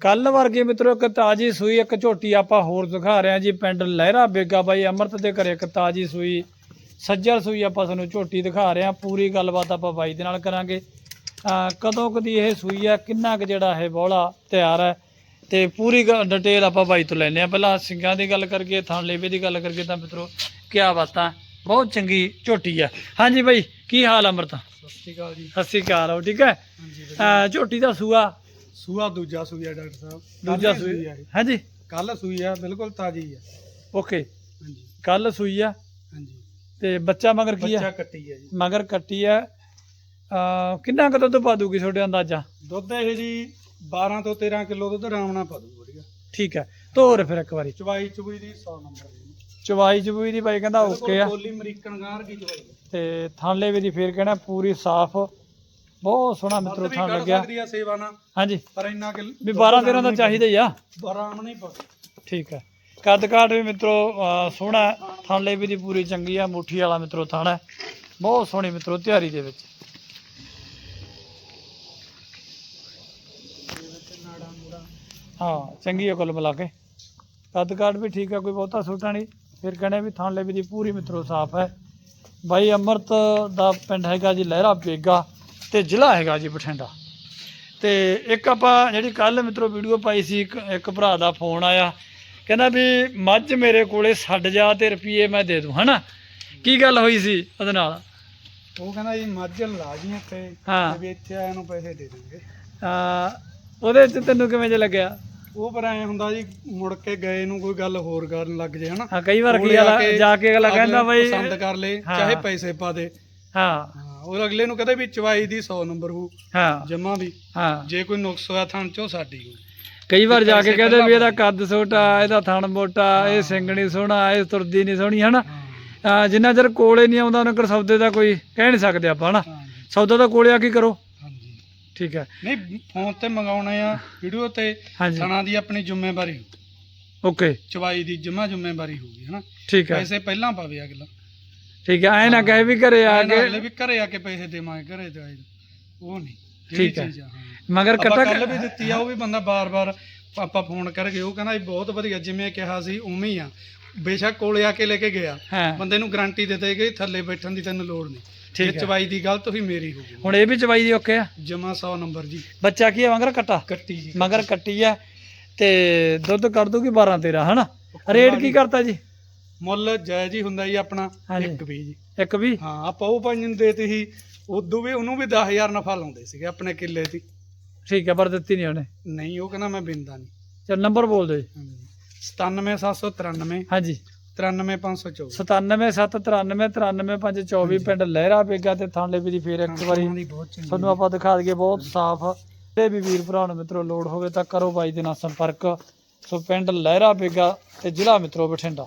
ਕੱਲ ਵਰਗੇ ਮਿੱਤਰੋ ਇੱਕ ਤਾਜੀ ਸੂਈ ਇੱਕ ਝੋਟੀ ਆਪਾਂ ਹੋਰ ਦਿਖਾ ਰਹੇ ਹਾਂ ਜੀ। ਪਿੰਡ ਲਹਿਰਾ ਬੇਗਾ ਬਾਈ ਅਮਰਤ ਦੇ ਘਰੇ ਇੱਕ ਤਾਜੀ ਸੂਈ ਸੱਜਰ ਸੂਈ ਆਪਾਂ ਤੁਹਾਨੂੰ ਝੋਟੀ ਦਿਖਾ ਰਹੇ ਹਾਂ। ਪੂਰੀ ਗੱਲਬਾਤ ਆਪਾਂ ਬਾਈ ਦੇ ਨਾਲ ਕਰਾਂਗੇ। ਕਦੋਂ ਕਦੀ ਇਹ ਸੂਈ ਆ ਕਿੰਨਾ ਕੁ ਜਿਹੜਾ ਇਹ ਬੋਲਾ ਤਿਆਰ ਹੈ? ਤੇ ਪੂਰੀ ਡਿਟੇਲ ਆਪਾਂ ਬਾਈ ਤੋਂ ਲੈਣੇ ਆ ਪਹਿਲਾਂ ਸਿੰਘਾਂ ਦੀ ਗੱਲ ਕਰਕੇ ਥਣ ਲੇਵੇ ਦੀ ਗੱਲ ਕਰਕੇ ਤਾਂ ਮਿੱਤਰੋ ਕਿਆ ਬਾਤਾਂ ਬਹੁਤ ਚੰਗੀ ਝੋਟੀ ਆ। ਹਾਂਜੀ ਬਾਈ ਕੀ ਹਾਲ ਅਮਰਤ? ਸਤਿ ਸ਼੍ਰੀ ਅਕਾਲ ਜੀ। ਸਤਿ ਸ਼੍ਰੀ ਅਕਾਲ ਹੋ? ਠੀਕ ਹੈ ਝੋਟੀ ਦਾ ਸੂਆ ਸੂਆ ਦੂਜਾ ਸੂਈ ਆ ਡਾਕਟਰ ਸਾਹਿਬ। ਦੂਜਾ ਸੂਈ ਹਾਂਜੀ। ਕੱਲ ਸੂਈ ਆ ਬਿਲਕੁਲ ਤਾਜੀ ਆ। ਓਕੇ। ਹਾਂਜੀ। ਕੱਲ ਸੂਈ ਆ। ਹਾਂਜੀ। ਤੇ ਬੱਚਾ ਮਗਰ ਕੀ ਬੱਚਾ ਆ ਕੱਟੀ ਆ ਜੀ। ਮਗਰ ਕੱਟੀ ਆ। ਕਿੰਨਾ ਕੁ ਦੁੱਧ ਪਾ ਦੂਗੀ ਤੁਹਾਡੇ ਅੰਦਾਜ਼ਾ? ਦੁੱਧ ਇਹ ਜੀ 12 ਤੋਂ 13 ਕਿਲੋ ਦੁੱਧ ਆਰਾਮ ਨਾਲ ਪਾ ਦੂ ਵਧੀਆ। ਠੀਕ ਹੈ ਤੋਰ ਫਿਰ ਇੱਕ ਵਾਰੀ। ਚਵਾਈ ਚੁਬਈ ਦੀ 100 ਨੰਬਰ ਚਵਾਈ ਚਬੂਈ ਦੀ ਬਾਈ ਕਹਿੰਦਾ ਓਕੇ ਆ। ਕੋਲੀ ਅਮਰੀਕਨ ਗਾਰ ਕੀ ਚਵਾਈ। ਤੇ ਥਾਂਲੇ ਵੀ ਦੀ ਫੇਰ ਕਹਿਣਾ ਪੂਰੀ ਸਾਫ਼ ਬਹੁਤ ਸੋਹਣਾ ਮਿੱਤਰੋ ਥਾਂ ਲੱਗਿਆ ਸਕਦੀ ਆ ਸੇਵਾ ਨਾਲ। ਹਾਂਜੀ। ਪਰ ਇੰਨਾ ਕਿ ਵੀ 12 13 ਦਾ ਚਾਹੀਦਾ ਹੀ ਆ। ਨਹੀਂ ਪਾ ਠੀਕ ਹੈ। ਕੱਦ ਕਾਠ ਵੀ ਮਿੱਤਰੋ ਸੋਹਣਾ ਹੈ। ਥਾਂਲੇ ਵੀ ਦੀ ਪੂਰੀ ਚੰਗੀ ਆ ਮੁੱਠੀ ਵਾਲਾ ਮਿੱਤਰੋ ਥਾਣਾ ਹੈ। ਬਹੁਤ ਸੋਹਣੀ ਮਿੱਤਰੋ ਤਿਆਰੀ ਦੇ ਵਿੱਚ। ਹਾਂ ਚੰਗੀ ਆ ਕੁੱਲ ਮਿਲਾ ਕੇ। ਕੱਦ ਕਾਠ ਵੀ ਠੀਕ ਆ ਕੋਈ ਬਹੁਤਾ ਛੋਟਾ ਨਹੀਂ। ਫਿਰ ਕਹਿੰਦੇ ਵੀ ਥਾਂਲੇ ਵੀ ਦੀ ਪੂਰੀ ਮਿੱਤਰੋ ਸਾਫ਼ ਹੈ। ਬਾਈ ਅਮਰਤ ਦਾ ਪਿੰਡ ਹੈਗਾ ਜੀ ਲਹਿਰਾ ਬੇਗਾ। ਤੇ ਜ਼ਿਲ੍ਹਾ ਹੈਗਾ ਜੀ ਬਠਿੰਡਾ। ਤੇ ਇੱਕ ਆਪਾਂ ਜਿਹੜੀ ਕੱਲ ਮਿੱਤਰੋ ਵੀਡੀਓ ਪਾਈ ਸੀ ਇੱਕ ਇੱਕ ਭਰਾ ਦਾ ਫੋਨ ਆਇਆ। ਕਹਿੰਦਾ ਵੀ ਮੱਝ ਮੇਰੇ ਕੋਲੇ ਛੱਡ ਜਾ ਤੇ ਰੁਪਏ ਮੈਂ ਦੇ ਦੂੰ ਹਨਾ? ਕੀ ਗੱਲ ਹੋਈ ਸੀ ਉਹਦੇ ਨਾਲ? ਉਹ ਕਹਿੰਦਾ ਜੀ ਮੱਝ ਲਾ ਜੀ। ਤੇ ਵੀ ਇੱਥੇ ਆਇਆ ਨੂੰ ਪੈਸੇ ਦੇ ਦਾਂਗੇ ਆ ਉਹਦੇ ਚ ਤੈਨੂੰ ਕਿਵੇਂ ਜਿਹਾ ਲੱਗਿਆ? ਉਹ ਪਰ ਐ ਹੁੰਦਾ ਜੀ ਮੁੜ ਕੇ ਗਏ ਨੂੰ ਕੋਈ ਗੱਲ ਹੋਰ ਕਰਨ ਲੱਗ ਜੇ ਹਨਾ? ਹਾਂ ਕਈ ਵਾਰ ਕੀ ਜਾ ਕੇ ਅਗਲਾ ਕਹਿੰਦਾ ਬਈ ਪਸੰਦ ਕਰ ਲੇ। ਚਾਹੇ ਪੈਸੇ ਪਾ ਦੇ। ਹਾਂ। ਉਹ ਅਗਲੇ ਨੂੰ ਕਹਦੇ ਵੀ ਚਵਾਈ ਦੀ 100 ਨੰਬਰ ਹੋ ਹਾਂ। ਜਮਾ ਵੀ। ਹਾਂ। ਜੇ ਕੋਈ ਨੁਕਸ ਹੋਇਆ ਥਣ ਚੋਂ ਸਾਡੀ ਹੋ ਕਈ ਵਾਰ ਜਾ ਕੇ ਕਹਿੰਦੇ ਵੀ ਇਹਦਾ ਕੱਦ ਛੋਟਾ ਇਹਦਾ ਥਣ ਮੋਟਾ ਇਹ ਨਹੀਂ ਸੋਹਣਾ ਇਹ ਤੁਰਦੀ ਨਹੀਂ ਸੋਹਣੀ ਹਨਾ? ਜਿੰਨਾ ਚਿਰ ਕੋਲੇ ਨਹੀਂ ਆਉਂਦਾ ਉਹਨਾਂ ਕੋਲ ਸੌਦੇ ਦਾ ਕੋਈ ਕਹਿ ਨਹੀਂ ਸਕਦੇ ਆਪਾਂ ਹਨਾ? ਸੌਦਾ ਤਾਂ ਕੋਲੇ ਆ ਕੀ ਕਰੋ। ਹਾਂਜੀ। ਠੀਕ ਹੈ। ਨਹੀਂ ਫੋਨ ਤੇ ਮੰਗਾਉਣੇ ਆ ਵੀਡੀਓ ਤੇ ਥਣਾ ਦੀ ਆਪਣੀ ਜ਼ਿੰਮੇਵਾਰੀ। ਓਕੇ। ਚਵਾਈ ਦੀ ਜਮਾ ਜ਼ਿੰਮੇਵਾਰੀ ਹੋਊਗੀ ਹਨਾ? ਠੀਕ ਹੈ। ਪੈਸੇ ਪਹਿਲਾਂ ਪਾਵੇ ਅਗਲਾ। ਠੀਕ ਹੈ ਐ ਨਾ ਕਹੇ ਵੀ ਘਰੇ ਆ ਕੇ। ਅਗਲੇ ਵੀ ਘਰੇ ਆ ਕੇ ਪੈਸੇ ਦੇਵਾਂਗੇ ਘਰੇ ਦਵਾਈ ਉਹ ਨਹੀਂ ਠੀਕ ਹੈ। ਹਾਂ। ਮਗਰ ਕੱਟਾ ਕੱਲ ਵੀ ਦਿੱਤੀ ਆ ਉਹ ਵੀ ਬੰਦਾ ਬਾਰ-ਬਾਰ ਆਪਾਂ ਫੋਨ ਕਰਕੇ ਉਹ ਕਹਿੰਦਾ ਇਹ ਬਹੁਤ ਵਧੀਆ ਜਿਵੇਂ ਕਿਹਾ ਸੀ ਉਵੇਂ ਹੀ ਆ। ਬੇਸ਼ੱਕ ਕੋਲੇ ਆ ਕੇ ਲੈ ਕੇ ਗਿਆ। ਹਾਂ। ਬੰਦੇ ਨੂੰ ਗਾਰੰਟੀ ਦੇ ਦੇ ਗਈ ਥੱਲੇ ਬੈਠਣ ਦੀ ਤੈਨੂੰ ਲੋੜ ਨਹੀਂ। ਠੀਕ ਹੈ। ਚਵਾਈ ਦੀ ਗਲਤ ਹੋਈ ਮੇਰੀ ਹੋਊਗੀ ਹੁਣ ਇਹ ਵੀ ਚਵਾਈ ਦੀ ਓਕੇ ਆ। ਜਮਾ 100 ਨੰਬਰ ਜੀ। ਬੱਚਾ ਕੀ ਹੈ ਮਗਰ ਕੱਟਾ? ਕੱਟੀ ਜੀ ਮਗਰ ਕੱਟੀ ਆ ਤੇ ਦੁੱਧ ਕੱਢ ਦੂਗੀ 12 13 ਹਨਾ? ਰੇਟ ਕੀ ਕਰਤਾ ਜੀ? ਮੁੱਲ ਜਾਇਜ਼ ਹੀ ਹੁੰਦਾ ਜੀ ਆਪਣਾ ਹਾਂਜੀ। ਇੱਕ ਵੀ ਜੀ। ਇੱਕ ਵੀ? ਹਾਂ ਆਪਾਂ ਉਹ ਪੰਜ ਨੂੰ ਦੇਤੀ ਸੀ ਉਦੋਂ ਵੀ ਉਹਨੂੰ ਵੀ 10000 ਨਫਾ ਲਾਉਂਦੇ ਸੀਗੇ ਆਪਣੇ ਕਿੱਲੇ ਦੀ। ਠੀਕ ਹੈ ਪਰ ਦਿੱਤੀ ਨਹੀਂ ਉਹਨੇ। ਨਹੀਂ ਉਹ ਕਹਿੰਦਾ ਮੈਂ ਬਿੰਦਾ ਨਹੀਂ। ਚਲ ਨੰਬਰ ਬੋਲ ਦਿਓ ਜੀ। 97793 ਹਾਂਜੀ। 93524 9779393524 ਪਿੰਡ ਲਹਿਰਾ ਬੇਗਾ ਤੇ ਥਾਂਲੇ ਵੀ ਦੀ ਫੇਰ ਇੱਕ ਵਾਰੀ ਦੀ ਬਹੁਤ ਚੰਗੀ ਤੁਹਾਨੂੰ ਆਪਾਂ ਦਿਖਾ ਦਈਏ ਬਹੁਤ ਸਾਫ਼। ਤੇ ਵੀ ਵੀਰ ਭਰਾ ਨੂੰ ਮਿੱਤਰੋ ਲੋੜ ਹੋਵੇ ਤਾਂ ਕਰੋ ਬਾਈ ਦੇ ਨਾਲ ਸੰਪਰਕ। ਸੋ ਪਿੰਡ ਲਹਿਰਾ ਬੇਗਾ ਤੇ ਜ਼ਿਲ੍ਹਾ ਮਿੱਤਰੋ ਬਠਿੰਡਾ।